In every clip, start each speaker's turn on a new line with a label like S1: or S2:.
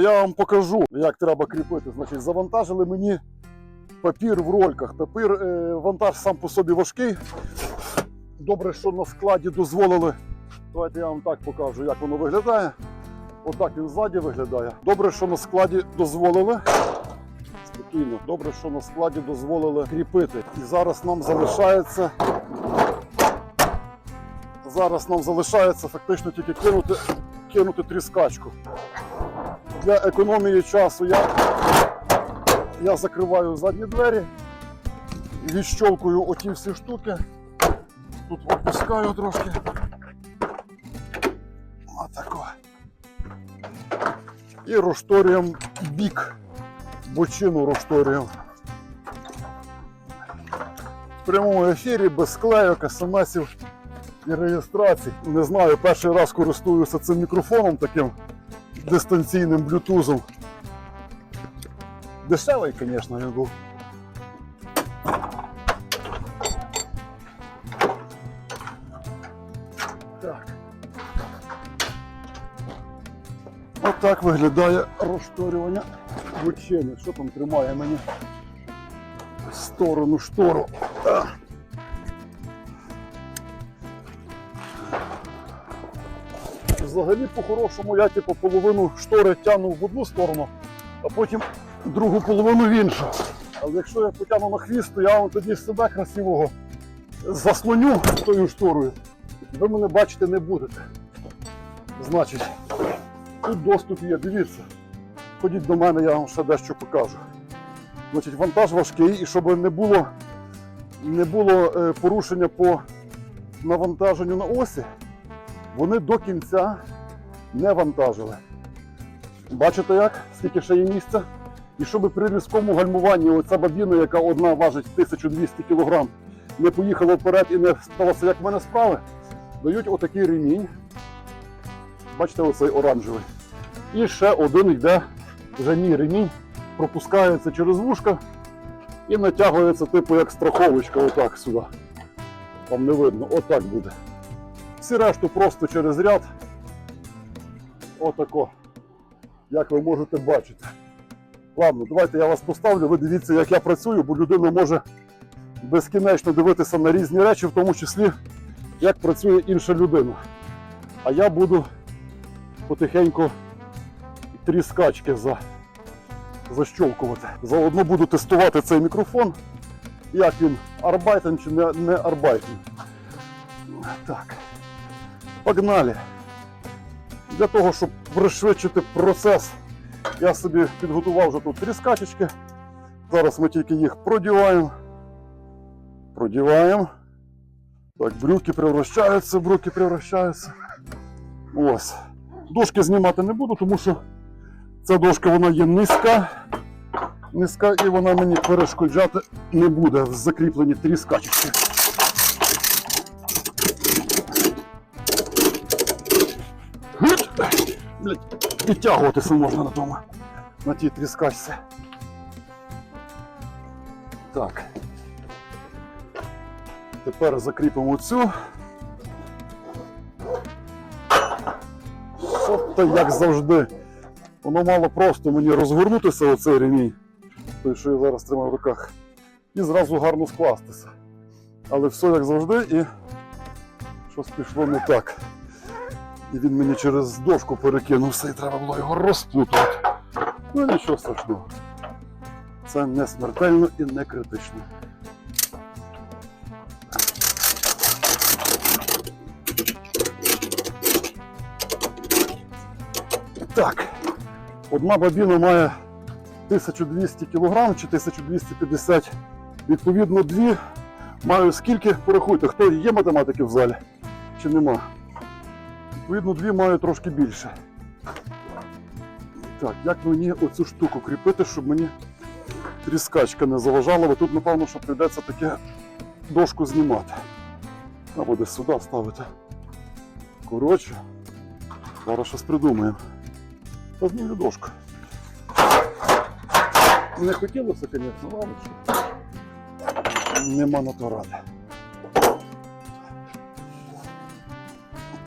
S1: Я вам покажу, як треба кріпити. Значить, завантажили мені папір в рольках. Папір, е, вантаж сам по собі важкий. Добре, що на складі дозволили. Давайте я вам так покажу, як воно виглядає. Отак він ззаді виглядає. Добре, що на складі дозволили. Спокійно, добре, що на складі дозволили кріпити. І зараз нам залишається. Зараз нам залишається фактично тільки кинути, кинути тріскачку. Для економії часу я, я закриваю задні двері, відщолкую оті всі штуки. Тут опускаю трошки. Отако. І розшторюємо бік, бочину розшторюємо. В прямому ефірі без склейок, смсів і реєстрацій. Не знаю, перший раз користуюся цим мікрофоном таким дистанційним блютузом. Дешевий, звісно, він був. Так. Отак виглядає розшторювання бочини. Що там тримає мені сторону штору. Взагалі, по-хорошому, я типу половину штори тягну в одну сторону, а потім другу половину в іншу. Але якщо я потягну на хвіст, то я вам тоді себе красивого заслоню тою шторою. Ви мене бачити не будете. Значить, тут доступ є, дивіться. Ходіть до мене, я вам ще дещо покажу. Значить, вантаж важкий, і щоб не було, не було е, порушення по навантаженню на осі, вони до кінця не вантажили. Бачите як? Скільки ще є місця? І щоб при різкому гальмуванні оця бабіна, яка одна важить 1200 кг, не поїхала вперед і не сталося, як в мене справи, дають отакий ремінь. Бачите, оцей оранжевий. І ще один йде вже мій ремінь, пропускається через вушка і натягується, типу як страховочка, отак сюди. Там не видно, отак буде. Всі решту просто через ряд. Отако. Як ви можете бачити. Ладно, давайте я вас поставлю, ви дивіться, як я працюю, бо людина може безкінечно дивитися на різні речі, в тому числі, як працює інша людина. А я буду потихеньку тріскачки за, защолкувати. Заодно буду тестувати цей мікрофон, як він арбайтен чи не, не арбайтен. Так. Погнали. Для того, щоб пришвидшити процес, я собі підготував вже тут тріскачечки. Зараз ми тільки їх продіваємо. Продіваємо. Так, брюки превращаються, брюки превращаються. Ось. Дошки знімати не буду, тому що ця дошка вона є низька. Низька і вона мені перешкоджати не буде в закріпленні тріскачечки. Блядь, Підтягуватися можна на тому, на тій тріскачці. Так. Тепер закріпимо цю. Тобто, як завжди, воно мало просто мені розгорнутися оцей ремінь, той, що я зараз тримаю в руках, і зразу гарно скластися. Але все як завжди, і щось пішло не так. І він мені через дошку перекинувся, і треба було його розплутувати. Ну нічого страшного. Це не смертельно і не критично. Так, одна бабіна має 1200 кг чи 1250 Відповідно, дві маю скільки, порахуйте, хто є математики в залі чи нема. Відповідно, дві маю трошки більше. Так, як мені оцю штуку кріпити, щоб мені тріскачка не заважала, бо тут, напевно, що прийдеться таке дошку знімати. Або десь сюди ставити. Коротше, зараз щось придумаємо. Та дошку. Не хотілося, звісно, але що. Нема на то ради.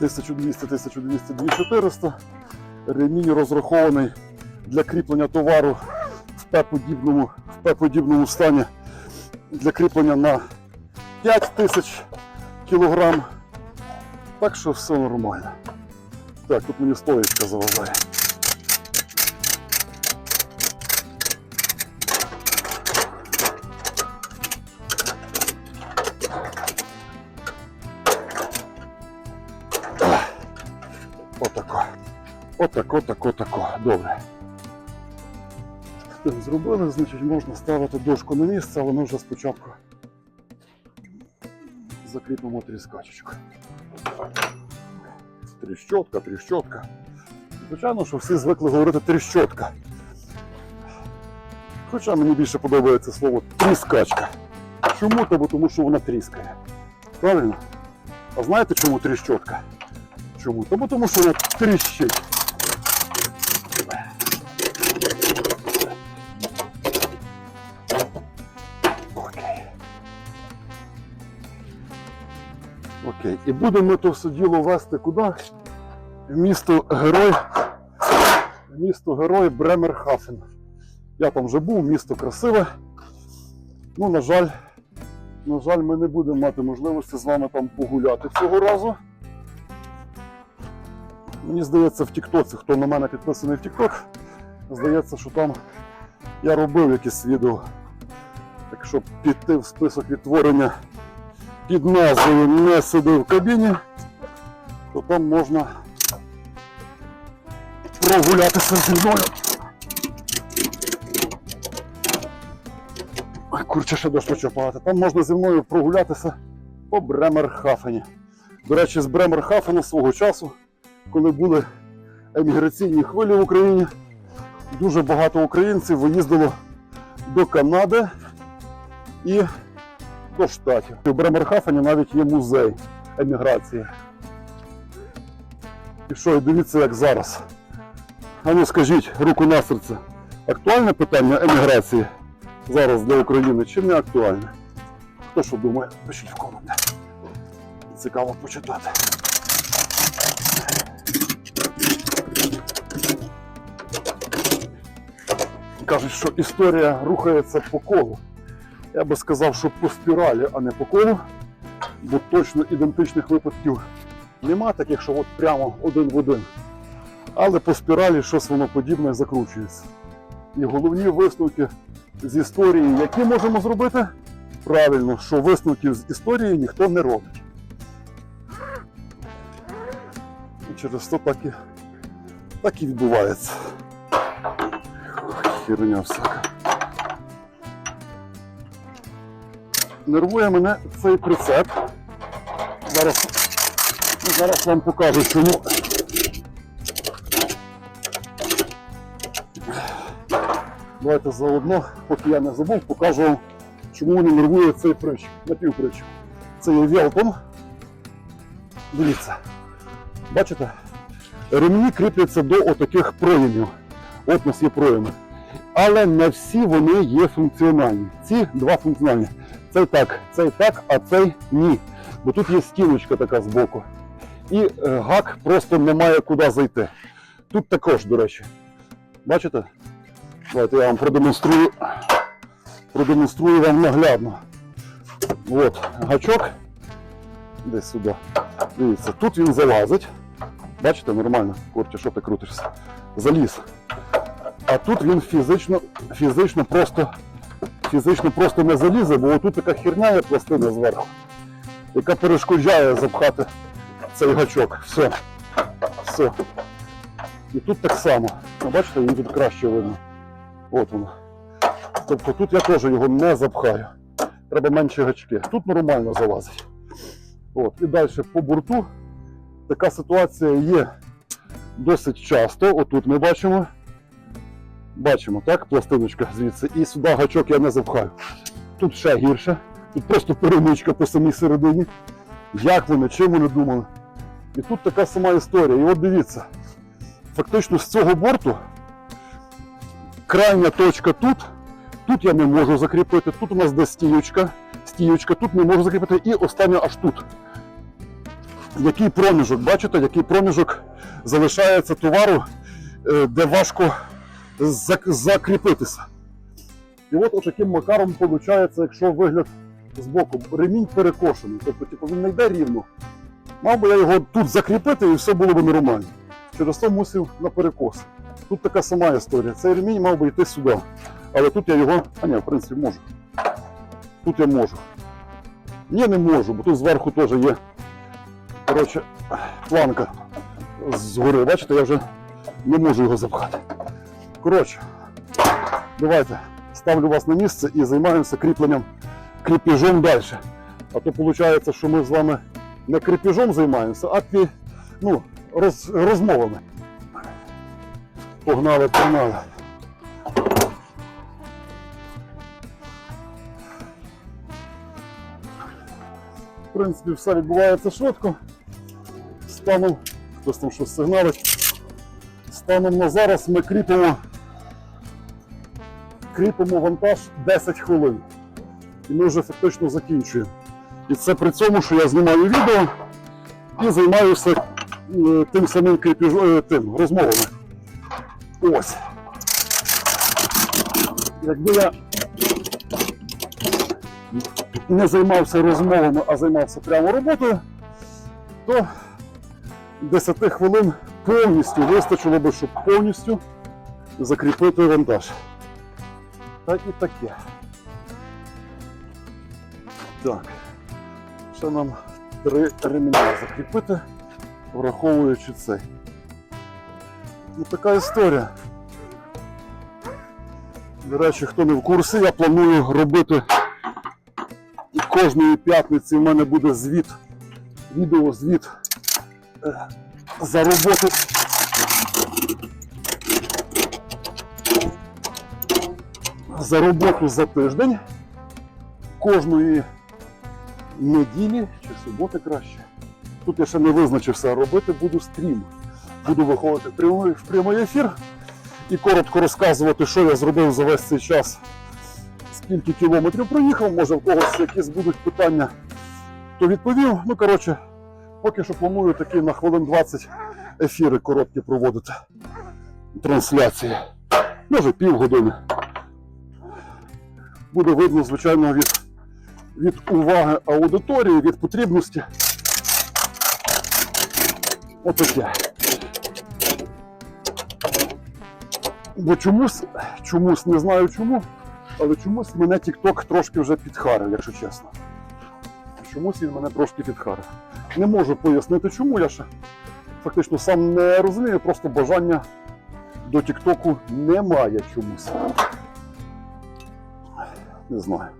S1: 1200, 1200, 2400. Ремінь розрахований для кріплення товару в П-подібному, в П-подібному стані для кріплення на 5000 кг. Так що все нормально. Так, тут мені стоїчка заважає. Отако, тако, тако. Добре. Зробили, значить, можна ставити дошку на місце, але ми вже спочатку закріпимо тріскачечку. Тріщотка, тріщотка. Звичайно, що всі звикли говорити тріщотка. Хоча мені більше подобається слово тріскачка. Чому? То, бо тому що вона тріскає. Правильно? А знаєте чому тріщотка? Чому? Тому що вона тріщить. Окей. І будемо то все діло вести куди? В місто Герой. В Місто Герой Бремерхафен. Я там вже був, місто красиве. Ну, на жаль, на жаль, ми не будемо мати можливості з вами там погуляти цього разу. Мені здається, в Тіктоці, хто на мене підписаний в Тікток, здається, що там я робив якесь відео. Якщо піти в список відтворення під назвою Не сиди в кабіні, то там можна прогулятися зі мною. Ой, Курче, ще дощ почав падати. Там можна зі мною прогулятися по Бремерхафені. До речі, з Бремерхафена свого часу, коли були еміграційні хвилі в Україні, дуже багато українців виїздило до Канади і до Штатів. У Бремерхафені навіть є музей еміграції. І що, і дивіться, як зараз. А ну скажіть, руку на серце, актуальне питання еміграції зараз для України чи не актуальне? Хто що думає, пишіть в коменти. Цікаво почитати. Кажуть, що історія рухається по колу. Я би сказав, що по спіралі, а не по колу, бо точно ідентичних випадків нема, таких, що от прямо один в один. Але по спіралі щось воно подібне закручується. І головні висновки з історії, які можемо зробити? Правильно, що висновків з історії ніхто не робить. І через то так і, так і відбувається. Херня всяка. Нервує мене цей прицеп. Зараз, зараз вам покажу, чому. Давайте заодно, поки я не забув, покажу вам, чому мене нервує цей притчик, напівпритчик. Це є Велтон. Дивіться. Бачите? Ремні кріпляться до отаких проємів. От у нас є проєми. Але не всі вони є функціональні. Ці два функціональні. Цей так, цей так, а цей ні. Бо тут є стіночка така збоку. І е, гак просто не має куди зайти. Тут також, до речі. Бачите? Давайте я вам продемонструю. Продемонструю вам наглядно. От, гачок. Десь сюди. Дивіться, тут він залазить. Бачите, нормально, Корті, що ти крутишся? Заліз. А тут він фізично, фізично просто фізично просто не залізе, бо отут така херня є пластина зверху, яка перешкоджає запхати цей гачок. Все. Все. І тут так само. Ну, Бачите, він тут краще видно. От воно. Тобто тут я теж його не запхаю. Треба менші гачки. Тут нормально залазить. От. І далі по борту така ситуація є досить часто. Отут ми бачимо. Бачимо, так, пластиночка звідси. І сюди гачок я не запхаю. Тут ще гірше. Тут просто перемичка по самій середині. Як вони, чим вони думали. І тут така сама історія. І от дивіться, фактично з цього борту крайня точка тут. Тут я не можу закріпити, тут у нас де стіючка, стіючка, тут не можу закріпити, і остання аж тут. Який проміжок, бачите, який проміжок залишається товару, е, де важко закріпитися. І от таким макаром виходить, якщо вигляд з боку, ремінь перекошений. Тобто, типу, він не йде рівно. Мав би я його тут закріпити і все було б нормально. Через то мусив на перекос. Тут така сама історія. Цей ремінь мав би йти сюди. Але тут я його. А ні, в принципі, можу. Тут я можу. Ні, не можу, бо тут зверху теж є. Коротше, планка згори. Бачите, я вже не можу його запхати. Коротше, давайте ставлю вас на місце і займаємося кріпленням кріпіжом далі. А то виходить, що ми з вами не кріпіжом займаємося, а пі, ну, роз, розмовами. Погнали, погнали. В принципі, все відбувається швидко. Станом, хтось там щось сигналить. Станом на зараз ми кріпимо, кріпимо вантаж 10 хвилин. І ми вже фактично закінчуємо. І це при цьому, що я знімаю відео і займаюся е, тим самим кріпіжом, тим розмовами. Ось. Якби я не займався розмовами, а займався прямо роботою, то 10 хвилин повністю вистачило би, щоб повністю закріпити вантаж. Так і таке. Так. Ще нам три реміння закріпити, враховуючи цей. Ну, така історія. До речі, хто не в курсі, я планую робити і кожної п'ятниці в мене буде звіт, відеозвіт е, за роботу. За роботу за тиждень кожної неділі чи суботи краще. Тут я ще не визначився, робити буду стрім. Буду виходити в прямий, ефір і коротко розказувати, що я зробив за весь цей час, скільки кілометрів проїхав, може в когось якісь будуть питання, то відповів. Ну, коротше, поки що планую такі на хвилин 20 ефіри короткі проводити. Трансляції. Може півгодини. Буде видно, звичайно, від від уваги аудиторії, від потрібності. Отаке. Бо чомусь, чомусь, не знаю чому, але чомусь мене TikTok трошки вже підхарив, якщо чесно. Чомусь він мене трошки підхарив. Не можу пояснити чому, я ще фактично сам не розумію, просто бажання до TikTok немає чомусь. Не знаю.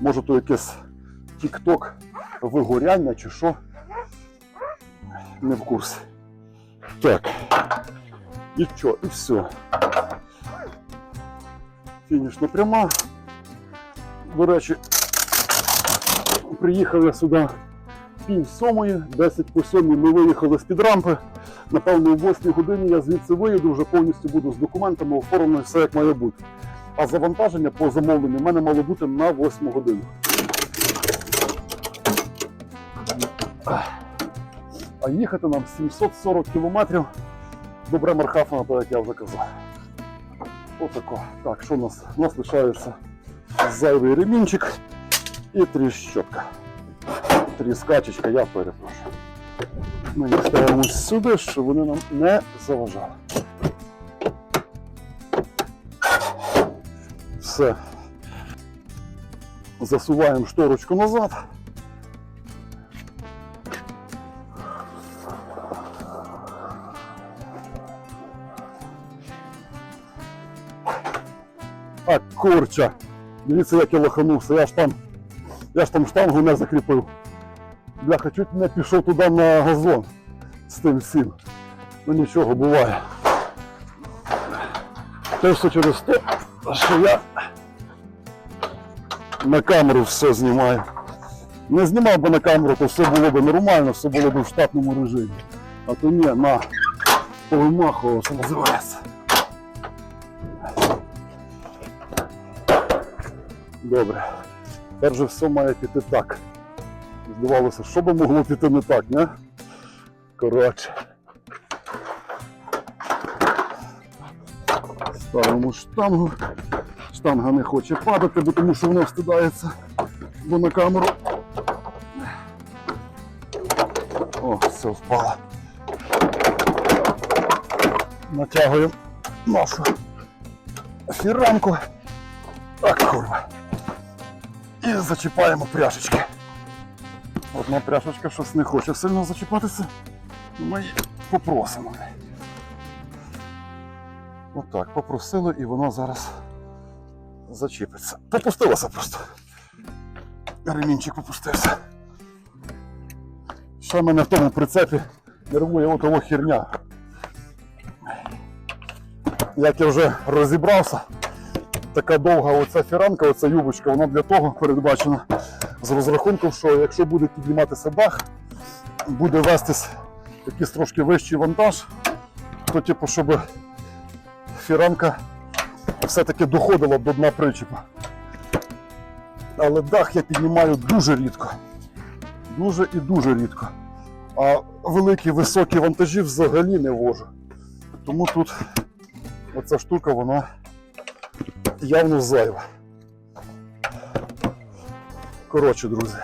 S1: Може то якесь TikTok вигоряння чи що. Не в курсі. Так. І що, і все. Фінішна пряма. До речі, приїхав я сюди пів сьомої, 10 по сьомій ми виїхали з-під рампи. Напевно, о 8 годині я звідси виїду, вже повністю буду з документами оформлено все як має бути. А завантаження по замовленню в мене мало бути на 8 годину. А їхати нам 740 кілометрів до Бремерхафена, так як я вже казав. Отако. Так, що у нас? У нас лишається зайвий ремінчик і тріщотка. Тріскачечка, я перепрошую. Ми їх ставимо сюди, щоб вони нам не заважали. Все. Засуваємо шторочку назад. А курча. Дивіться, як я лоханувся. Я ж там, я ж там штангу не закріпив. Бляха, чуть не пішов туди на газон з тим всім. Ну нічого, буває. Те все через те, що я на камеру все знімаю. Не знімав би на камеру, то все було б нормально, все було б в штатному режимі. А то ні, на повимахував, що називається. Добре. Тепер же все має піти так. Здавалося, що би могло піти не так, не? Коротше. Ставимо штангу. Штанга не хоче падати, бо тому що вона встидається, бо на камеру. О, все впало. Натягуємо нашу фіранку. Так, курва. І зачіпаємо пряжечки. Одна пряжечка щось не хоче сильно зачіпатися. Ми її попросимо. Отак, попросили і воно зараз зачіпиться. Попустилося просто. Ремінчик попустився. Ще мене в тому прицепі нервує отого херня. Як я вже розібрався, така довга оця фіранка, оця юбочка, вона для того передбачена з розрахунком, що якщо буде підніматися дах, буде вестись якийсь трошки вищий вантаж, то типу, щоб фіранка все-таки доходила до дна причепа. Але дах я піднімаю дуже рідко. Дуже і дуже рідко. А великі високі вантажі взагалі не вожу. Тому тут оця штука, вона явно зайва. Коротше, друзі,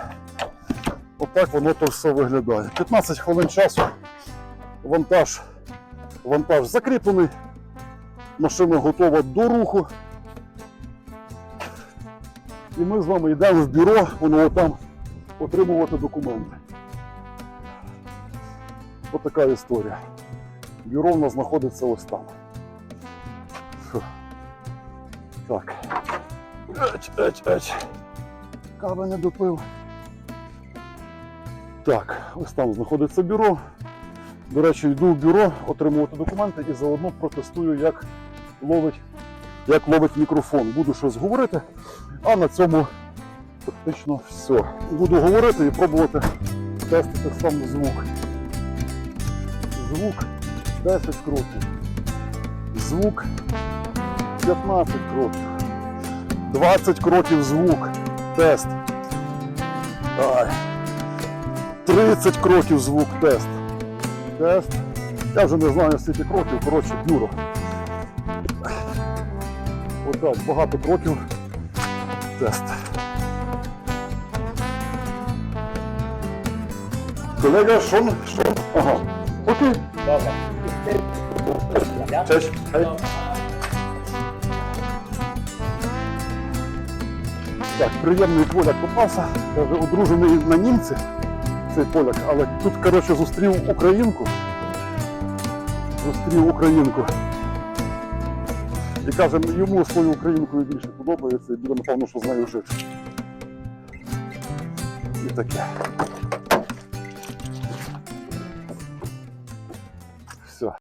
S1: отак воно то все виглядає. 15 хвилин часу, вантаж, вантаж закріплений, машина готова до руху. І ми з вами йдемо в бюро, воно там отримувати документи. Отака історія. Бюро в нас знаходиться ось там. Так. Еч, еч, еч. Кави не допив. Так, ось там знаходиться бюро. До речі, йду в бюро отримувати документи і заодно протестую, як ловить, як ловить мікрофон. Буду щось говорити, а на цьому фактично все. Буду говорити і пробувати тестити сам звук. Звук 10 кроків. Звук 15 кроків. 20 кроків звук. Тест. 30 кроків звук тест. Тест. Я вже не знаю скільки кроків, коротше, бюро. Отак, багато кроків. Тест. Колега, що? Що? Ага. Окей.
S2: Ja?
S1: Cześć. Hej. Так, приємний поляк попався. Я вже одружений на німці, цей поляк, але тут, коротше, зустрів українку. Зустрів українку. І каже, йому свою українку більше подобається і буде, напевно, що з нею жити. І таке.